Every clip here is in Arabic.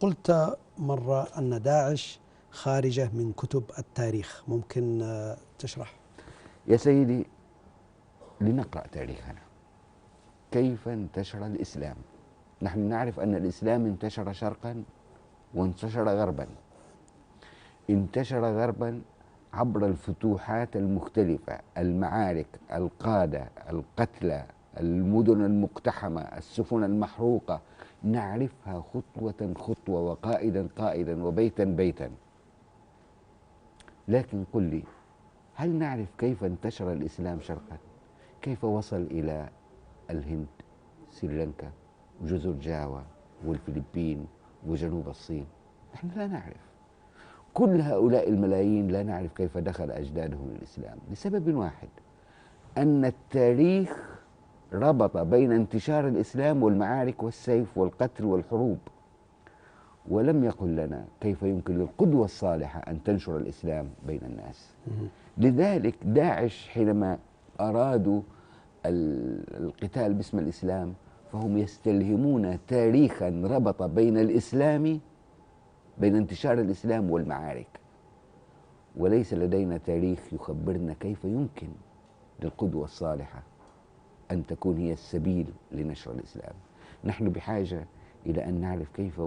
قلت مرة أن داعش خارجة من كتب التاريخ. ممكن آه، تشرح؟ يا سيدي لنقرأ تاريخنا. كيف انتشر الإسلام؟ نحن نعرف أن الإسلام انتشر شرقا وانتشر غربا. انتشر غربا عبر الفتوحات المختلفة المعارك القادة القتلى المدن المقتحمة السفن المحروقة نعرفها خطوة خطوة وقائدا قائدا وبيتا بيتا. لكن قل لي هل نعرف كيف انتشر الإسلام شرقا؟ كيف وصل إلى الهند سريلانكا وجزر جاوا والفلبين وجنوب الصين؟ نحن لا نعرف. كل هؤلاء الملايين لا نعرف كيف دخل أجدادهم الإسلام لسبب واحد أن التاريخ ربط بين انتشار الإسلام والمعارك والسيف والقتل والحروب. ولم يقل لنا كيف يمكن للقدوة الصالحة أن تنشر الإسلام بين الناس. لذلك داعش حينما أرادوا القتال باسم الإسلام فهم يستلهمون تاريخا ربط بين الإسلام بين انتشار الإسلام والمعارك. وليس لدينا تاريخ يخبرنا كيف يمكن للقدوة الصالحة أن تكون هي السبيل لنشر الإسلام. نحن بحاجة إلى أن نعرف كيف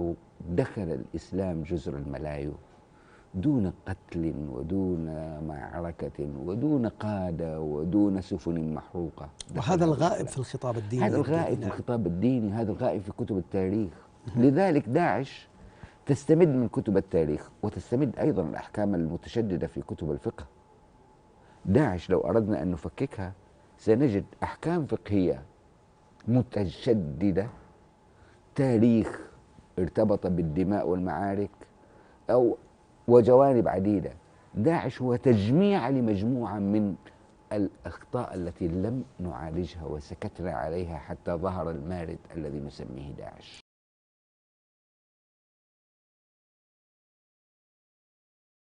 دخل الإسلام جزر الملايو. دون قتل ودون معركة ودون قادة ودون سفن محروقة. وهذا الغائب في الخطاب الديني هذا الغائب في الخطاب الديني هذا الغائب في كتب التاريخ. لذلك داعش تستمد من كتب التاريخ وتستمد أيضا الأحكام المتشددة في كتب الفقه. داعش لو أردنا أن نفككها سنجد أحكام فقهية متشددة تاريخ ارتبط بالدماء والمعارك أو وجوانب عديدة داعش هو تجميع لمجموعة من الأخطاء التي لم نعالجها وسكتنا عليها حتى ظهر المارد الذي نسميه داعش.